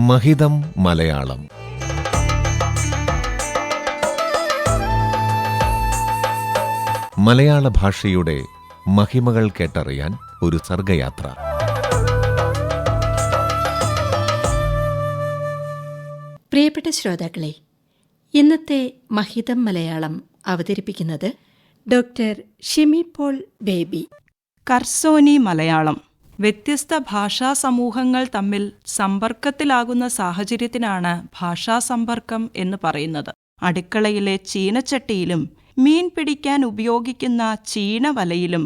മഹിതം മലയാളം. മലയാള ഭാഷയുടെ മഹിമകൾ കേട്ടറിയാൻ ഒരു സർഗയാത്ര. പ്രിയപ്പെട്ട ശ്രോതാക്കളെ ഇന്നത്തെ മഹിതം മലയാളം അവതരിപ്പിക്കുന്നത് ഡോക്ടർ ഷിമി പോൾ ബേബി. കർസോനി മലയാളം. വ്യത്യസ്ത ഭാഷാ സമൂഹങ്ങൾ തമ്മിൽ സമ്പർക്കത്തിലാകുന്ന സാഹചര്യത്തിനാണ് ഭാഷാ സമ്പർക്കം എന്ന് പറയുന്നത്. അടുക്കളയിലെ ചീനച്ചട്ടിയിലും മീൻ പിടിക്കാൻ ഉപയോഗിക്കുന്ന ചീനവലയിലും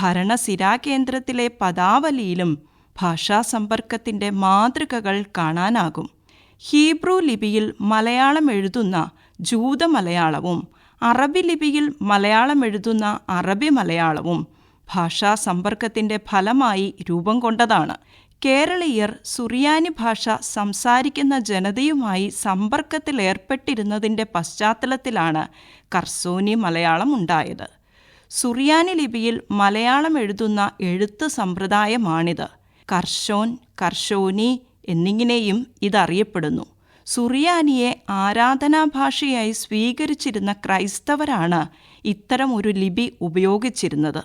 ഭരണസിരാകേന്ദ്രത്തിലെ പദാവലിയിലും ഭാഷാ സമ്പർക്കത്തിന്റെ മാതൃകകൾ കാണാനാകും. ഹീബ്രു ലിപിയിൽ മലയാളം എഴുതുന്ന ജൂത മലയാളവും അറബി ലിപിയിൽ മലയാളം എഴുതുന്ന അറബി മലയാളവും ഭാഷാ സമ്പർക്കത്തിന്റെ ഫലമായി രൂപം കൊണ്ടതാണ്. കേരളീയർ സുറിയാനി ഭാഷ സംസാരിക്കുന്ന ജനതയുമായി സമ്പർക്കത്തിലേർപ്പെട്ടിരുന്നതിന്റെ പശ്ചാത്തലത്തിലാണ് കർസോനി മലയാളം ഉണ്ടായത്. സുറിയാനി ലിപിയിൽ മലയാളം എഴുതുന്ന എഴുത്ത് സമ്പ്രദായമാണിത്. കർഷോൻ കർഷോനി എന്നിങ്ങനെയും ഇതറിയപ്പെടുന്നു. സുറിയാനിയെ ആരാധനാഭാഷയായി സ്വീകരിച്ചിരുന്ന ക്രൈസ്തവരാണ് ഇത്തരം ഒരു ലിപി ഉപയോഗിച്ചിരുന്നത്.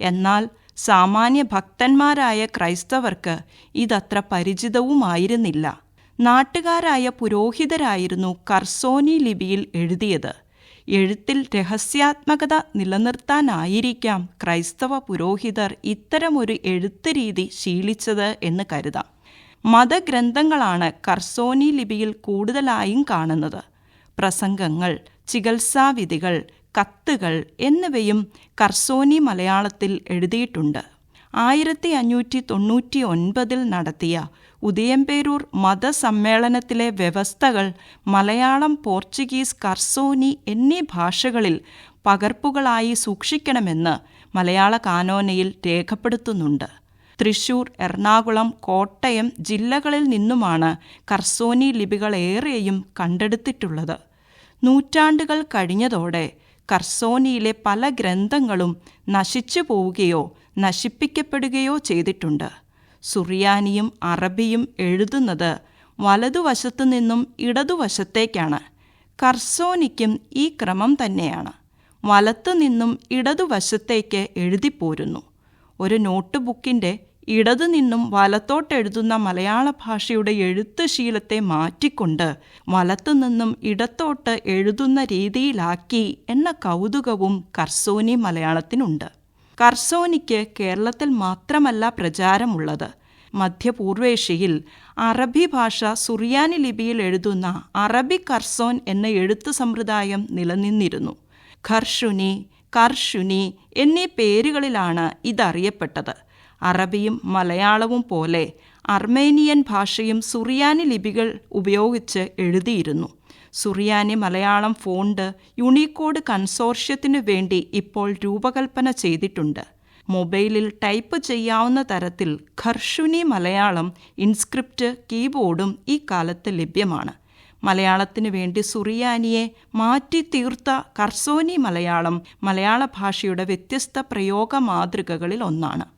എന്നാൽ സാമാന്യ ഭക്തന്മാരായ ക്രൈസ്തവർക്ക് ഇതത്ര പരിചിതവുമായിരുന്നില്ല. നാട്ടുകാരായ പുരോഹിതരായിരുന്നു കർസോനി ലിപിയിൽ എഴുതിയത്. എഴുത്തിൽ രഹസ്യാത്മകത നിലനിർത്താനായിരിക്കാം ക്രൈസ്തവ പുരോഹിതർ ഇത്തരമൊരു എഴുത്ത് രീതി ശീലിച്ചത് എന്ന് കരുതാം. മതഗ്രന്ഥങ്ങളാണ് കർസോനി ലിപിയിൽ കൂടുതലായും കാണുന്നത്. പ്രസംഗങ്ങൾ ചികിത്സാവിധികൾ കത്തുകൾ എന്നിവയും കർസോനി മലയാളത്തിൽ എഴുതിയിട്ടുണ്ട്. ആയിരത്തി അഞ്ഞൂറ്റി തൊണ്ണൂറ്റി ഒൻപതിൽ നടത്തിയ ഉദയംപേരൂർ മതസമ്മേളനത്തിലെ വ്യവസ്ഥകൾ മലയാളം പോർച്ചുഗീസ് കർസോനി എന്നീ ഭാഷകളിൽ പകർപ്പുകളായി സൂക്ഷിക്കണമെന്ന് മലയാള കാനോനയിൽ രേഖപ്പെടുത്തുന്നുണ്ട്. തൃശൂർ എറണാകുളം കോട്ടയം ജില്ലകളിൽ നിന്നുമാണ് കർസോനി ലിപികളേറെയും കണ്ടെടുത്തിട്ടുള്ളത്. നൂറ്റാണ്ടുകൾ കഴിഞ്ഞതോടെ കർസോനിയിലെ പല ഗ്രന്ഥങ്ങളും നശിച്ചു പോവുകയോ നശിപ്പിക്കപ്പെടുകയോ ചെയ്തിട്ടുണ്ട്. സുറിയാനിയും അറബിയും എഴുതുന്നത് വലതുവശത്തു നിന്നും ഇടതുവശത്തേക്കാണ്. കർസോനിക്കും ഈ ക്രമം തന്നെയാണ്. വലത്തു നിന്നും ഇടതുവശത്തേക്ക് എഴുതിപ്പോരുന്നു. ഒരു നോട്ട് ബുക്കിന്റെ ഇടതു നിന്നും വലത്തോട്ടെഴുതുന്ന മലയാള ഭാഷയുടെ എഴുത്ത് ശീലത്തെ മാറ്റിക്കൊണ്ട് വലത്തു നിന്നും ഇടത്തോട്ട് എഴുതുന്ന രീതിയിലാക്കി എന്ന കൗതുകവും കർസോനി മലയാളത്തിനുണ്ട്. കർസോനിക്ക് കേരളത്തിൽ മാത്രമല്ല പ്രചാരമുള്ളത്. മധ്യപൂർവേഷ്യയിൽ അറബി ഭാഷ സുറിയാനി ലിപിയിൽ എഴുതുന്ന അറബി കർസോൻ എന്ന എഴുത്ത് സമ്പ്രദായം നിലനിന്നിരുന്നു. ഖർഷുനി കർഷുനി എന്നീ പേരുകളിലാണ് ഇതറിയപ്പെട്ടത്. അറബിയും മലയാളവും പോലെ അർമേനിയൻ ഭാഷയും സുറിയാനി ലിപികൾ ഉപയോഗിച്ച് എഴുതിയിരുന്നു. സുറിയാനി മലയാളം ഫോണ്ട് യൂണിക്കോഡ് കൺസോർഷ്യത്തിനു വേണ്ടി ഇപ്പോൾ രൂപകൽപ്പന ചെയ്തിട്ടുണ്ട്. മൊബൈലിൽ ടൈപ്പ് ചെയ്യാവുന്ന തരത്തിൽ ഖർഷുനി മലയാളം ഇൻസ്ക്രിപ്റ്റ് കീബോർഡും ഈ കാലത്ത് ലഭ്യമാണ്. മലയാളത്തിനു വേണ്ടി സുറിയാനിയെ മാറ്റി തീർത്ത കർസോനി മലയാളം മലയാള ഭാഷയുടെ വ്യത്യസ്ത പ്രയോഗ മാതൃകകളിൽ ഒന്നാണ്.